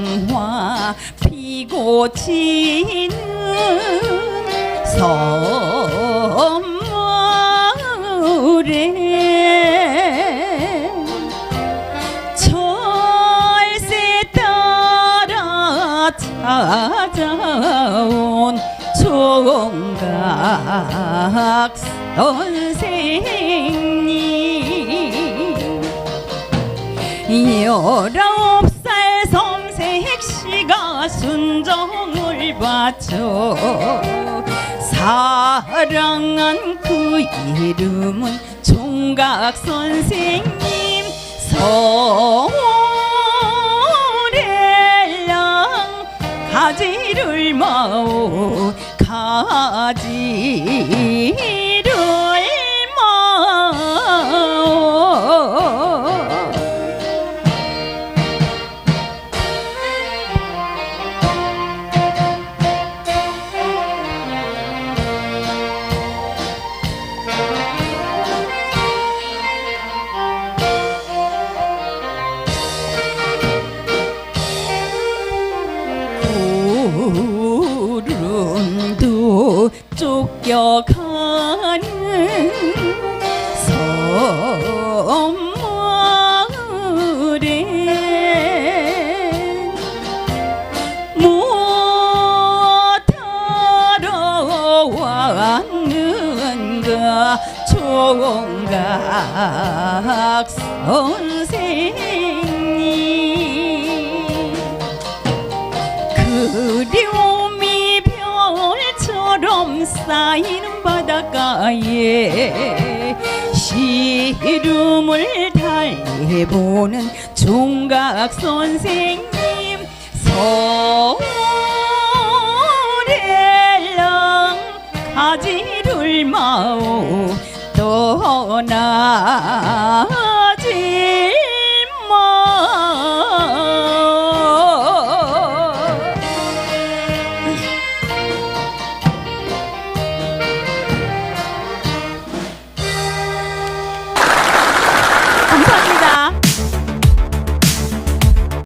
해당화 피고 지는 섬마을에 철새 따라 찾아온 총각 선생 열아홉 살 섬색시가 순정을 바쳐 사랑한 그 이름은 총각 선생님 서울에랑 가지를 마오 가지 구름도 쫓겨가는 섬마을에 못하러 왔는가? 총각 선생 그리움이 별처럼 쌓이는 바닷가에 시름을 달래보는 총각 선생님 서울에랑 가지를 마오 떠나